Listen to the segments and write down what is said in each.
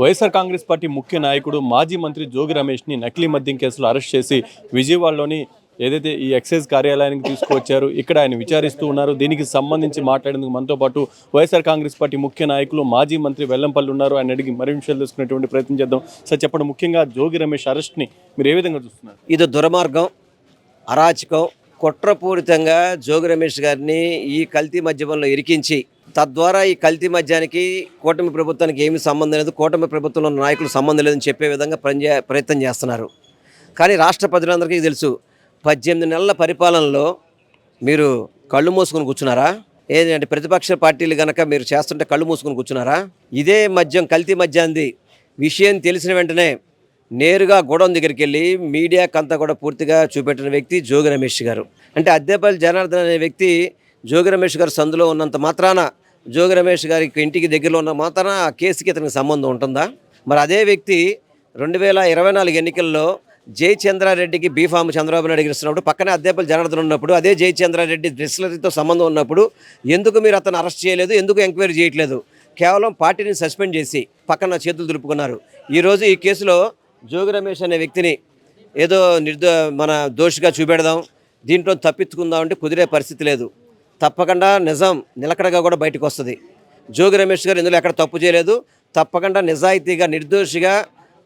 YSR Congress party ముఖ్య నాయకుడు మాజీ మంత్రి జోగి రమేష్ని నకిలీ మద్యం కేసులో అరెస్ట్ చేసి విజయవాడలోని ఏదైతే ఈ ఎక్సైజ్ కార్యాలయానికి తీసుకువచ్చారు ఇక్కడ ఆయన విచారిస్తూ ఉన్నారు. దీనికి సంబంధించి మాట్లాడేందుకు మనతో పాటు వైఎస్ఆర్ కాంగ్రెస్ పార్టీ ముఖ్య నాయకులు మాజీ మంత్రి వెల్లంపల్లి ఉన్నారు. ఆయన అడిగి మరి విషయాలు తెలుసుకునేటువంటి ప్రయత్నం చేద్దాం. సార్ చెప్పండి ముఖ్యంగా జోగి రమేష్ అరెస్ట్ని మీరు ఏ విధంగా చూస్తున్నారు? ఇది దుర్మార్గం అరాచకం కుట్రపూరితంగా జోగి రమేష్ గారిని ఈ కల్తీ మద్యమంలో ఇరికించి తద్వారా ఈ కల్తీ మద్యానికి కూటమి ప్రభుత్వానికి ఏమీ సంబంధం లేదు. కూటమి ప్రభుత్వంలో ఉన్న నాయకులు సంబంధం లేదని చెప్పే విధంగా పనిచే ప్రయత్నం చేస్తున్నారు. కానీ రాష్ట్ర ప్రజలందరికీ తెలుసు పద్దెనిమిది నెలల పరిపాలనలో మీరు కళ్ళు మూసుకొని కూర్చున్నారా? ఏంటంటే ప్రతిపక్ష పార్టీలు కనుక మీరు చేస్తుంటే కళ్ళు మూసుకొని కూర్చున్నారా? ఇదే మద్యం కల్తీ మద్యాంది విషయం తెలిసిన వెంటనే నేరుగా గోడౌన్ దగ్గరికి వెళ్ళి మీడియాకి అంతా కూడా పూర్తిగా చూపెట్టిన వ్యక్తి జోగి రమేష్ గారు. అంటే అద్దెపల్లి జనార్దన్ అనే వ్యక్తి జోగి రమేష్ గారు సందులో ఉన్నంత మాత్రాన జోగి రమేష్ గారి ఇంటికి దగ్గరలో ఉన్న మాత్రాన ఆ కేసుకి ఇతనికి సంబంధం ఉంటుందా? మరి అదే వ్యక్తి రెండు వేల ఇరవై నాలుగు ఎన్నికల్లో జయచంద్రారెడ్డికి బీఫామ్ చంద్రబాబు నాయుడు ఇస్తున్నప్పుడు పక్కనే అద్దెపల్లి జనార్దన్ ఉన్నప్పుడు అదే జై చంద్రారెడ్డి సంబంధం ఉన్నప్పుడు ఎందుకు మీరు అతను అరెస్ట్ చేయలేదు ఎందుకు ఎంక్వైరీ చేయట్లేదు? కేవలం పార్టీని సస్పెండ్ చేసి పక్కన చేతులు దులుపుకున్నారు. ఈరోజు ఈ కేసులో జోగి రమేష్ అనే వ్యక్తిని ఏదో నిర్దో మన దోషిగా చూపెడదాం దీంట్లో తప్పించుకుందాం అంటే కుదిరే పరిస్థితి లేదు. తప్పకుండా నిజం నిలకడగా కూడా బయటకు వస్తుంది. జోగి రమేష్ గారు ఇందులో ఎక్కడ తప్పు చేయలేదు. తప్పకుండా నిజాయితీగా నిర్దోషిగా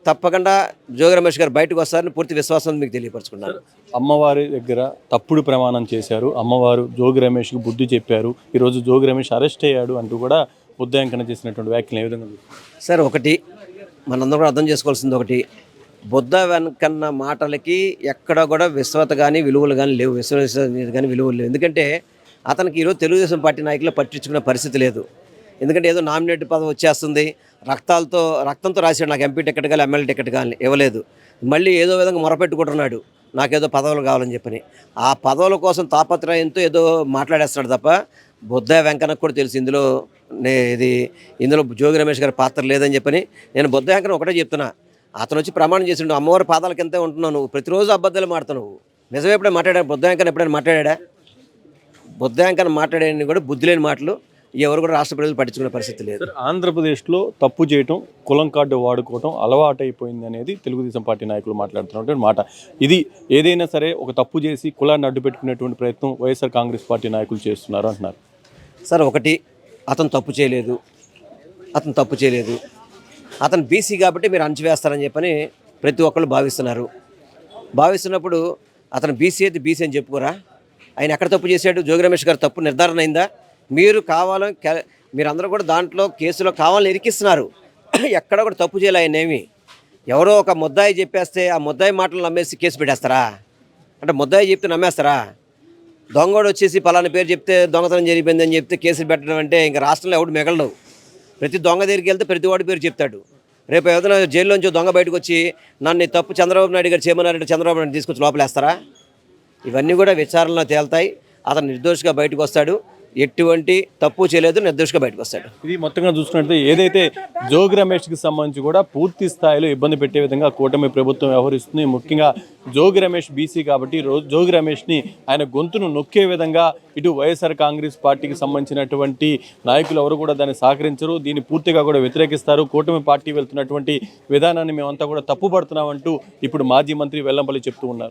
తప్పకుండా జోగి రమేష్ గారు బయటకు వస్తారని పూర్తి విశ్వాసం మీకు తెలియపరచుకున్నాను అమ్మవారి దగ్గర తప్పుడు ప్రమాణం చేశారు. అమ్మవారు జోగి రమేష్కి బుద్ధి చెప్పారు. ఈరోజు జోగి రమేష్ అరెస్ట్ అయ్యాడు అంటూ కూడా ఉద్దాంకన చేసినటువంటి వ్యాఖ్యలు ఏ విధంగా? సార్ ఒకటి మనందరం కూడా అర్థం చేసుకోవాల్సింది ఒకటి. బుద్ధ వెనకన్న మాటలకి ఎక్కడ కూడా విశ్వత కానీ విలువలు కానీ లేవు. విశ్వాస కానీ విలువలు లేవు. ఎందుకంటే అతనికి ఈరోజు తెలుగుదేశం పార్టీ నాయకులు పట్టించుకునే పరిస్థితి లేదు. ఎందుకంటే ఏదో నామినేట్ పదవి వచ్చేస్తుంది. రక్తాలతో రక్తంతో రాశాడు. నాకు ఎంపీ టికెట్ కానీ ఎమ్మెల్యే టికెట్ కానీ ఇవ్వలేదు. మళ్ళీ ఏదో విధంగా మొరపెట్టుకుంటున్నాడు. నాకేదో పదవులు కావాలని చెప్పని. ఆ పదవుల కోసం తాపత్రయంతో ఏదో మాట్లాడేస్తాడు తప్ప బుద్ధ వెంకన్నకు కూడా తెలుసు ఇందులో నే ఇది ఇందులో జోగి రమేష్ గారి పాత్ర లేదని చెప్పని. నేను బుద్ధ వెంకన్న ఒకటే చెప్తున్నా. అతను వచ్చి ప్రమాణం చేసిండు. అమ్మవారి పాదాల కింద ఉంటున్నావు నువ్వు. ప్రతిరోజు అబద్ధాలు మాడుతున్నావు. నిజమే ఎప్పుడైనా మాట్లాడా? బుద్ధ వెంకన్న ఎప్పుడైనా మాట్లాడా? బుద్ధ వెంకన్న మాట్లాడేది కూడా బుద్ధి లేని మాటలు ఎవరు కూడా రాష్ట్ర ప్రజలు పట్టించుకునే పరిస్థితి లేదు. ఆంధ్రప్రదేశ్లో తప్పు చేయటం కులం కార్డు వాడుకోవటం అలవాటైపోయింది అనేది తెలుగుదేశం పార్టీ నాయకులు మాట్లాడుతున్నటువంటి మాట. ఇది ఏదైనా సరే ఒక తప్పు చేసి కులాన్ని అడ్డు పెట్టుకునేటువంటి ప్రయత్నం వైఎస్ఆర్ కాంగ్రెస్ పార్టీ నాయకులు చేస్తున్నారు అంటున్నారు. సార్ ఒకటి అతను తప్పు చేయలేదు. అతను తప్పు చేయలేదు. అతను బీసీ కాబట్టి మీరు అణచివేస్తారని చెప్పని ప్రతి ఒక్కళ్ళు భావిస్తున్నారు. భావిస్తున్నప్పుడు అతను బీసీ అయితే బీసీ అని చెప్పుకోరా? ఆయన ఎక్కడ తప్పు చేశాడు? జోగి రమేష్ గారు తప్పు నిర్ధారణ అయిందా? మీరు కావాలని మీరందరూ కూడా దాంట్లో కేసులో కావాలని ఇరికిస్తున్నారు. ఎక్కడ కూడా తప్పు చేయలే ఆయన ఏమి? ఎవరో ఒక ముద్దాయి చెప్పేస్తే ఆ ముద్దాయి మాటలు నమ్మేసి కేసు పెట్టేస్తారా? అంటే ముద్దాయి చెప్తే నమ్మేస్తారా? దొంగోడు వచ్చేసి పలానా పేరు చెప్తే దొంగతనం జరిగిపోయిందని చెప్తే కేసులు పెట్టడం అంటే ఇంకా రాష్ట్రంలో ఎవడు మిగలడు. ప్రతి దొంగ దగ్గరికి వెళ్తే ప్రతి వాడి పేరు చెప్తాడు. రేపు ఏదైనా జైల్లోంచి దొంగ బయటకు వచ్చి నన్ను తప్పు చంద్రబాబు నాయుడు గారు చేయమన్నారంటే చంద్రబాబు నాయుడు తీసుకొచ్చి లోపలేస్తారా? ఇవన్నీ కూడా విచారణలో తేల్తాయి. అతను నిర్దోషిగా బయటకు వస్తాడు. ఎటువంటి తప్పు చేయలేదు నిర్దోషిగా బయటకు వస్తాడు. ఇది మొత్తంగా చూసుకున్నట్లయితే ఏదైతే జోగి రమేష్కి సంబంధించి కూడా పూర్తి స్థాయిలో ఇబ్బంది పెట్టే విధంగా కూటమి ప్రభుత్వం వ్యవహరిస్తుంది. ముఖ్యంగా జోగి రమేష్ బీసీ కాబట్టి జోగి రమేష్ని ఆయన గొంతును నొక్కే విధంగా ఇటు వైఎస్ఆర్ కాంగ్రెస్ పార్టీకి సంబంధించినటువంటి నాయకులు ఎవరు కూడా దాన్ని సహకరించరు. దీన్ని పూర్తిగా కూడా వ్యతిరేకిస్తారు. కూటమి పార్టీ వెళ్తున్నటువంటి విధానాన్ని మేమంతా కూడా తప్పుపడుతున్నామంటూ ఇప్పుడు మాజీ మంత్రి వెల్లంపల్లి చెప్తూ ఉన్నారు.